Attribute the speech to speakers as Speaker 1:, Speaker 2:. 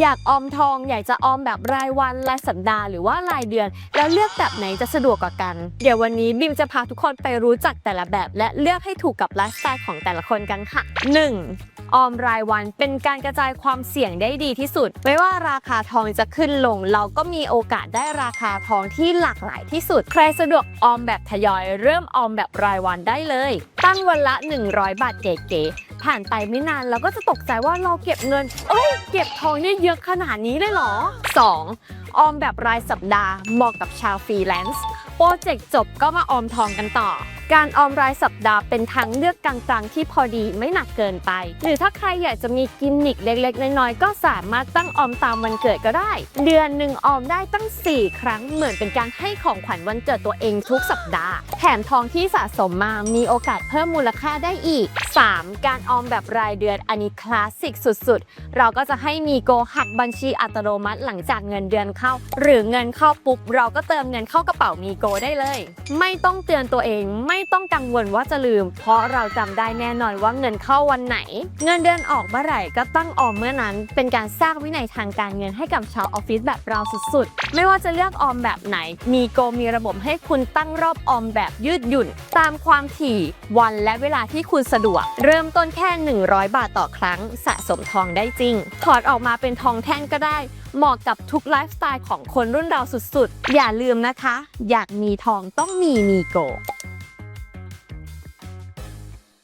Speaker 1: อยากออมทองอยากจะออมแบบรายวันรายสัปดาห์หรือว่ารายเดือน แล้วเลือกแบบไหนจะสะดวกกว่ากัน เดี๋ยววันนี้บิมจะพาทุกคนไปรู้จักแต่ละแบบ และเลือกให้ถูกกับไลฟ์สไตล์ของแต่ละคนกันค่ะ 1. ออมรายวันเป็นการกระจายความเสี่ยงได้ดีที่สุด ไม่ว่าราคาทองจะขึ้นลง เราก็มีโอกาสได้ราคาทองที่หลากหลายที่สุด ใครสะดวกออมแบบทยอยเริ่มออมแบบรายวันได้เลย ตั้งวันละ 100 บาทเก๋ๆผ่านไปไม่นานเราก็จะตกใจว่าเราเก็บเงินเอ้ยเก็บทองได้เยอะขนาดนี้เลยเหรอ 2. ออมแบบรายสัปดาห์เหมาะกับชาวฟรีแลนซ์ โปรเจกต์จบก็มาออมทองกันต่อ การออมรายสัปดาห์เป็นทางเลือกกลางๆ ที่พอดีไม่หนักเกินไป หรือถ้าใครอยากจะมีกิมมิคเล็กๆ น้อยๆ ก็สามารถตั้งออมตามวันเกิดก็ได้ เดือนหนึ่งออมได้ตั้ง 4 ครั้งเหมือนเป็นการให้ของขวัญวันเกิดตัวเองทุกสัปดาห์ แถมทองที่สะสมมามีโอกาสเพิ่มมูลค่าได้อีก 3. การออมแบบรายเดือนอันนี้คลาสสิกสุดๆ เราก็จะให้มีโกหักบัญชีอัตโนมัติหลังจากเงินเดือนเข้า หรือเงินเข้าปุ๊บเราก็เติมเงินเข้ากระเป๋ามีโกได้เลย ไม่ต้องเตือนตัวเองไม่ต้องกังวลว่าจะลืม เพราะเราจำได้แน่นอนว่าเงินเข้าวันไหน เงินเดือนออกเมื่อไหร่ก็ตั้งออมเมื่อนั้น เป็นการสร้างวินัยทางการเงินให้กับชาวออฟฟิศแบบเราสุดๆ ไม่ว่าจะเลือกออมแบบไหน มีโกมีระบบให้คุณตั้งรอบออมแบบยืดหยุ่น ตามความถี่วันและเวลาที่คุณสะดวก เริ่มต้นแค่ 100 บาทต่อครั้ง สะสมทองได้จริง ถอดออกมาเป็นทองแท่งก็ได้เหมาะกับทุกไลฟ์สไตล์ของคนรุ่นเราสุดๆ อย่าลืมนะคะ อยากมีทองต้องมีมีโก